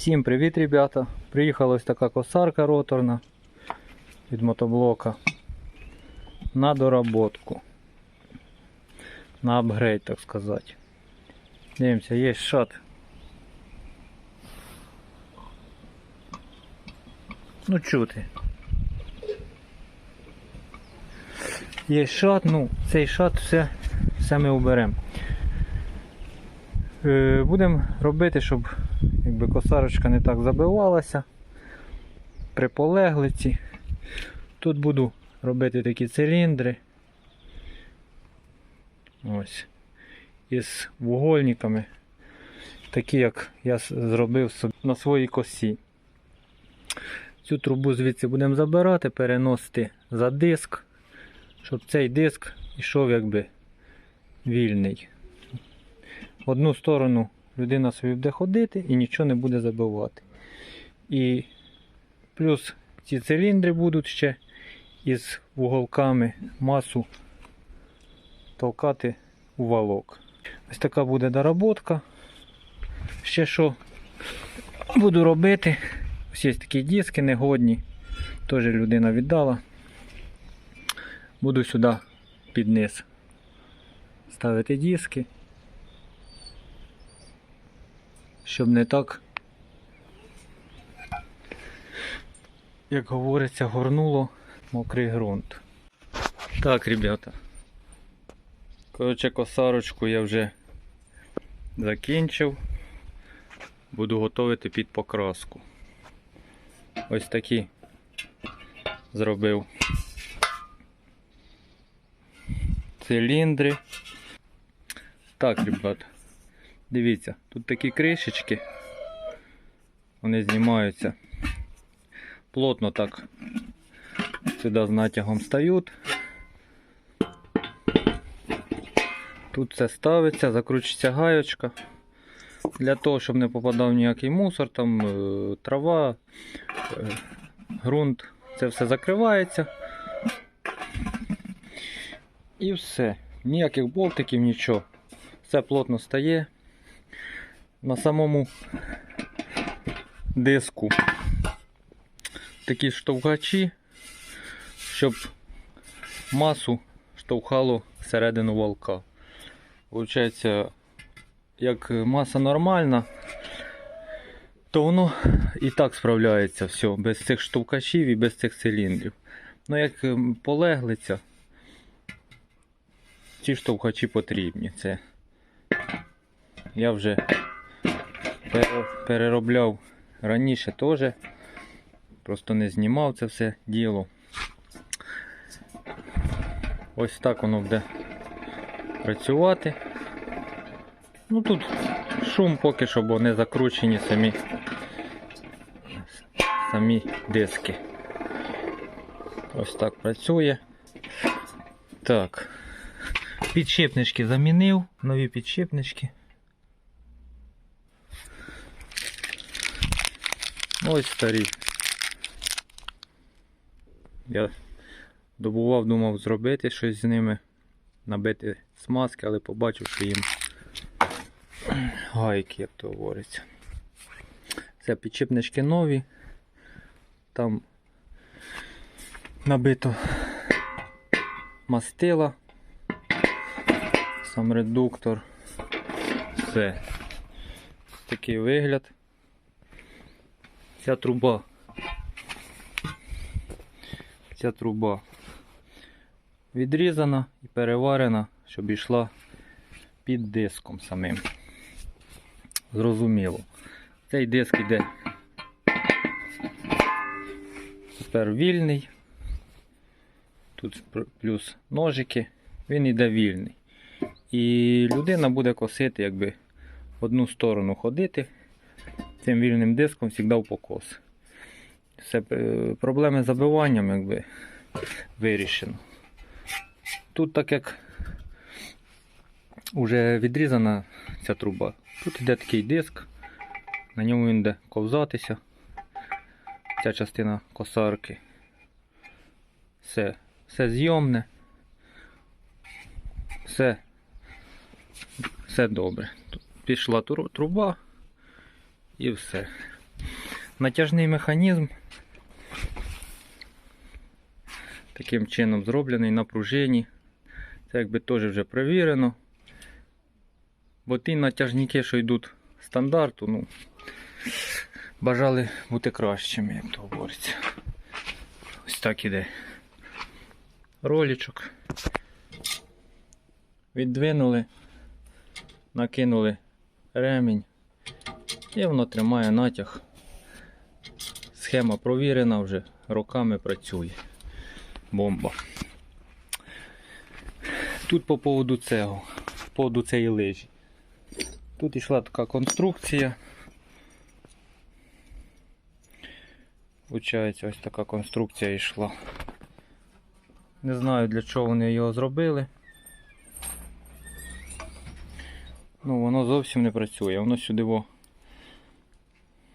Всім привіт, ребята! Приїхала ось така косарка роторна від мотоблока на доработку. На апгрейд, так сказати. Дивимося, є шат. Ну чути. Є шат, ну цей шат все, все ми уберемо. Е, Будемо робити, щоб якби косарочка не так забивалася при полеглиці. Тут буду робити такі циліндри. Ось. Із вугольниками. Такі, як я зробив собі на своїй косі. Цю трубу звідси будемо забирати, переносити за диск, щоб цей диск йшов якби вільний. Одну сторону людина собі буде ходити і нічого не буде забивати. І плюс ці циліндри будуть ще із вуголками масу толкати у валок. Ось така буде доработка. Ще що буду робити. Ось є такі диски негодні. Теж людина віддала. Буду сюди під низ ставити диски. Щоб не так, як говориться, горнуло мокрий ґрунт. Так, ребята. Коротше, косарочку я вже закінчив. Буду готувати під покраску. Ось такі зробив циліндри. Так, ребята. Дивіться, тут такі кришечки. Вони знімаються. Плотно так сюди з натягом стають. Тут це ставиться, закручується гаєчка. Для того, щоб не попадав ніякий мусор, там е, трава, е, ґрунт. Це все закривається. І все. Ніяких болтиків, нічого. Все плотно стає. На самому диску такі штовхачі, щоб масу штовхало всередину волка. Получається, як маса нормальна, то воно і так справляється все, без цих штовхачів і без цих циліндрів. Ну як ем, полеглиця, ці штовхачі потрібні. Це я вже переробляв раніше теж. Просто не знімав це все діло. Ось так воно буде працювати. Ну тут шум поки що, бо не закручені самі, самі диски. Ось так працює. Так. Підшипнички замінив, нові підшипнички. Ось старі. Я добував, думав зробити щось з ними, набити смазки, але побачив, що їм гайки, як то говориться. Це підчепнички нові. Там набито мастила, сам редуктор. Все. Такий вигляд. Ця труба. Ця труба відрізана і переварена, щоб йшла під диском самим. Зрозуміло. Цей диск іде тепер вільний. Тут плюс ножики, він іде вільний. І людина буде косити, якби в одну сторону ходити цим вільним диском завжди в покос. Все, е, проблеми з забиванням якби вирішено. Тут так як вже відрізана ця труба, тут йде такий диск, на ньому він буде ковзатися. Ця частина косарки. Все, все зйомне. Все, все добре. Тут Пішла труба і все. Натяжний механізм таким чином зроблений на пружині. Це якби теж вже перевірено. Бо ті натяжники, що йдуть стандарту, ну, бажали бути кращими, як то говориться. Ось так іде. Ролічок. Віддвинули, накинули ремінь і воно тримає натяг. Схема провірена вже, роками працює. Бомба. Тут по поводу цього, по поводу цієї лижі. Тут йшла така конструкція. Получається, ось така конструкція йшла. Не знаю для чого вони його зробили. Ну, воно зовсім не працює. Воно сюди во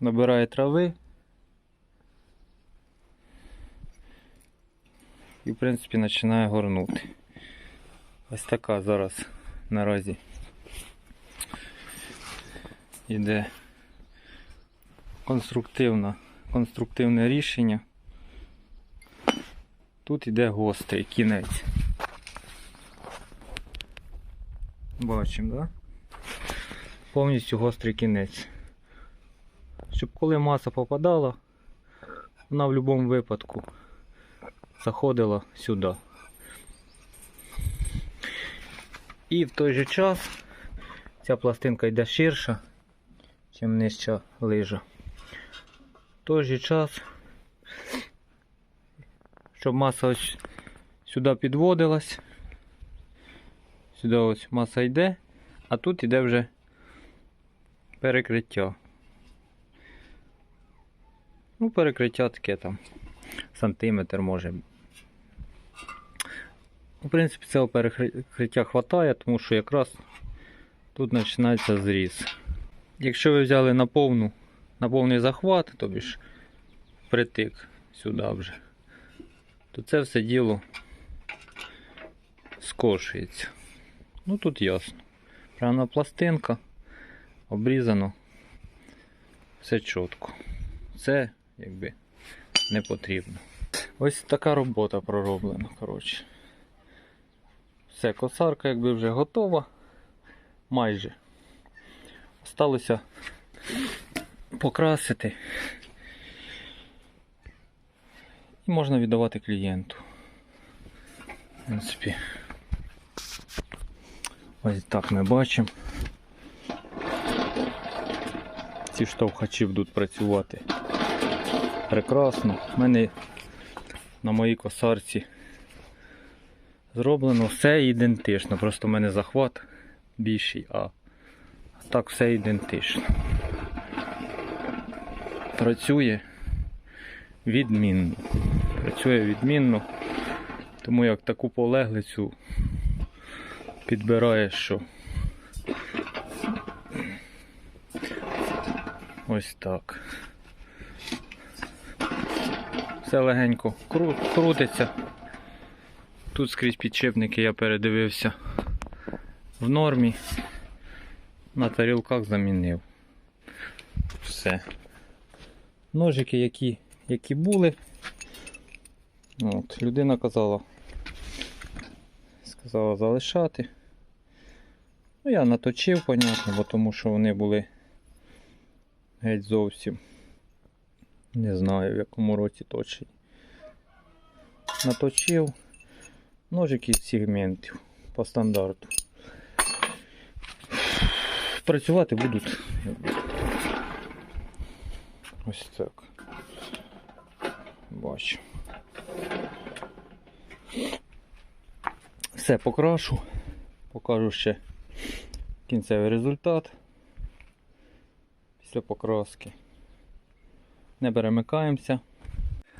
набирає трави. І в принципі починає горнути. Ось така зараз наразі іде конструктивна, конструктивне рішення. Тут іде гострий кінець. Бачимо, так? Да? Повністю гострий кінець. Щоб коли маса попадала, вона в будь-якому випадку заходила сюди. І в той же час ця пластинка йде ширша, ніж нижча лижа. В той же час, щоб маса сюди підводилась, сюди ось маса йде, а тут йде вже перекриття. Ну, перекриття таке там сантиметр може. В принципі, цього перекриття вистачає, тому що якраз тут починається зріз. Якщо ви взяли на повну, на повний захват, тобі ж притик сюди вже, то це все діло скошується. Ну тут ясно. Прямо пластинка, обрізано, все чітко. Це якби не потрібно. Ось така робота пророблена, коротше. Все, косарка якби вже готова. Майже. Осталося покрасити. І можна віддавати клієнту. В принципі. Ось так ми бачимо. Ці штовхачі будуть працювати прекрасно. У мене на моїй косарці зроблено все ідентично. Просто в мене захват більший, а так все ідентично. Працює відмінно. Працює відмінно, тому як таку полеглицю підбираєш, що ось так. Все легенько кру- крутиться. Тут скрізь підшипники я передивився в нормі. На тарілках замінив. Все. Ножики, які, які були. От, людина казала, сказала залишати. Ну, я наточив, понятно, бо тому що вони були геть зовсім. Не знаю в якому році точно. Наточив ножики з сегментів по стандарту. Працювати будуть. Ось так. Бачу. Все покрашу. Покажу ще кінцевий результат після покраски. Не перемикаємося.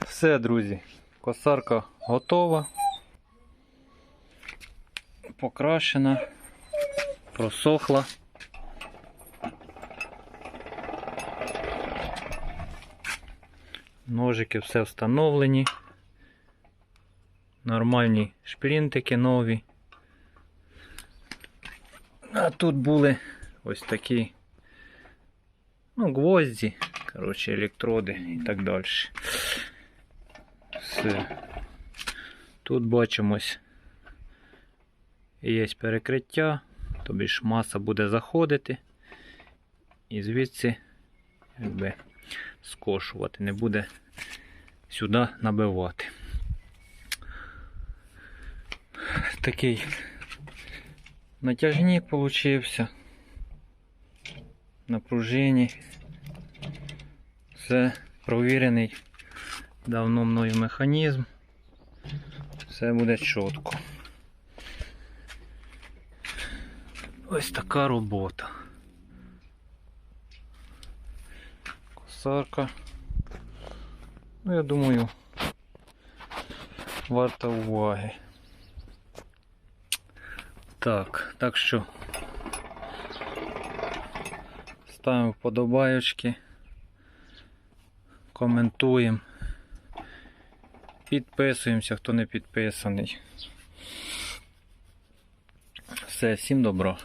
Все, друзі, косарка готова. Покрашена, просохла. Ножики все встановлені. Нормальні шплінтики нові. А тут були ось такі ну, гвозді, Коротше, електроди і так далі. Все. Тут бачимось. Є перекриття, тобі ж маса буде заходити. І звідси якби, скошувати, не буде сюди набивати. Такий натяжник получився. На пружині. Все провірений давно мною механізм. Все буде чітко. Ось така робота. Косарка. Ну, я думаю, варта уваги. Так, так що ставимо вподобайочки, коментуємо, підписуємося, хто не підписаний. Все, всім добро.